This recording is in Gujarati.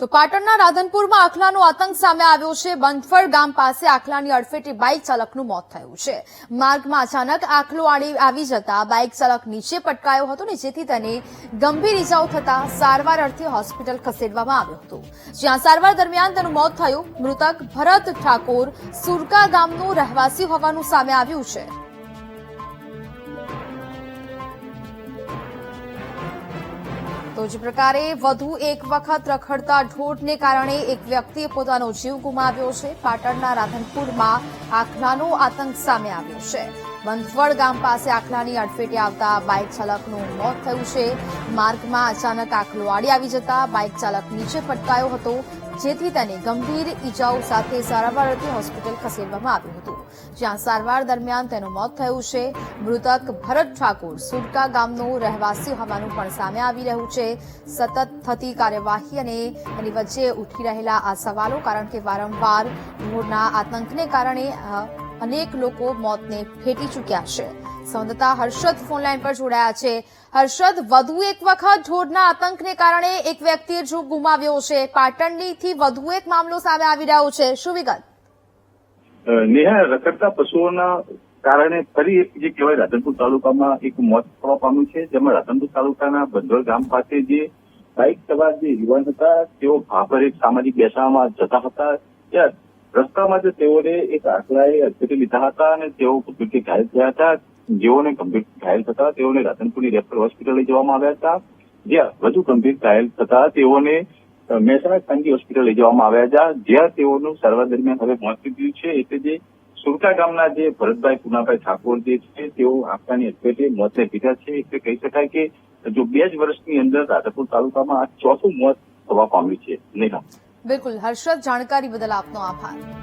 તો પાટણના રાધનપુરમાં આખલાનો આતંક સામે આવ્યો છે. બંધફળ ગામ પાસે આખલાની અડફેટે બાઇક ચાલકનું મોત થયું છે. માર્ગમાં અચાનક આખલો આવી જતા બાઇક ચાલક નીચે પટકાયો હતો ને જેથી તેને ગંભીર ઇજાઓ થતા સારવાર અર્થે હોસ્પિટલ ખસેડવામાં આવ્યો હતો. જ્યાં સારવાર દરમિયાન તેનું મોત થયું. મૃતક ભરત ઠાકોર સુરકા ગામનું રહેવાસી હોવાનું સામે આવ્યું છે. તો જ પ્રકારે વધુ એક વખત રખડતા ઢોરને કારણે એક વ્યક્તિએ પોતાનો જીવ ગુમાવ્યો છે. પાટણના રાધનપુરમાં આખલાનો આતંક સામે આવ્યો છે. બંધવડ ગામ પાસે આખલાની અડફેટે આવતા બાઇક ચાલકનું મોત થયું છે. માર્ગમાં અચાનક આખલો આડી આવી જતા બાઇક ચાલક નીચે પટકાયો હતો. જેથી તેને ગંભીર ઈજાઓ સાથે સારવાર અર્થે હોસ્પિટલ ખસેડવામાં આવ્યું હતું. જ્યાં સારવાર દરમિયાન તેનું મોત થયું છે. મૃતક ભરત ઠાકોર સુરકા ગામનો રહેવાસી હોવાનું પણ સામે આવી રહ્યું છે. સતત થતી કાર્યવાહી અને એની વચ્ચે ઉઠી રહેલા આ સવાલો કારણ કે વારંવાર ઢોરના આતંકને કારણે અનેક લોકો મોતને ભેટી ચૂક્યા છે. સંવાદદાતા હર્ષદ ફોનલાઈન પર જોડાયા છે. હર્ષદ, વધુ એક વખત ઢોરના આતંકને કારણે એક વ્યક્તિએ જીવ ગુમાવ્યો છે. પાટણથી વધુ એક મામલો સામે આવી રહ્યો છે. શું વિગત? નેહા, રખડતા પશુઓના કારણે ફરી એક જે કહેવાય રાધનપુર તાલુકામાં એક મોત થવા પામ્યું છે, જેમાં રાધનપુર તાલુકાના બંધોળ ગામ પાસે જે બાઇક સવાર જે યુવાન હતા, તેઓ ભાભર એક સામાજિક બેસામાં જતા હતા. ત્યાં રસ્તામાં જ તેઓને એક આંકડાએ અડફેટે લીધા હતા અને તેઓ ગંભીર ઘાયલ થયા હતા. જેઓને ગંભીર ઘાયલ થતા તેઓને રાધનપુરની રેફર હોસ્પિટલ લઈ જવામાં આવ્યા હતા. જ્યાં વધુ ગંભીર ઘાયલ થતા તેઓને મહેસાણા ખાનગી હોસ્પિટલ લઈ જવામાં આવ્યા હતા. જ્યાં તેઓનું સારવાર દરમિયાન હવે મોત નીપજ્યું છે. એટલે જે સુરતા ગામના જે ભરતભાઈ, પુનાભાઈ ઠાકોર જે છે, તેઓ આંખલાની અડફેટે મોતને પીધા છે. એટલે કહી શકાય કે જો બે જ વર્ષની અંદર રાધનપુર તાલુકામાં આ ચોથું મોત થવા પામ્યું છે. નેહા. બિલકુલ. હર્ષદ જાણકારી બદલ આપનો આભાર.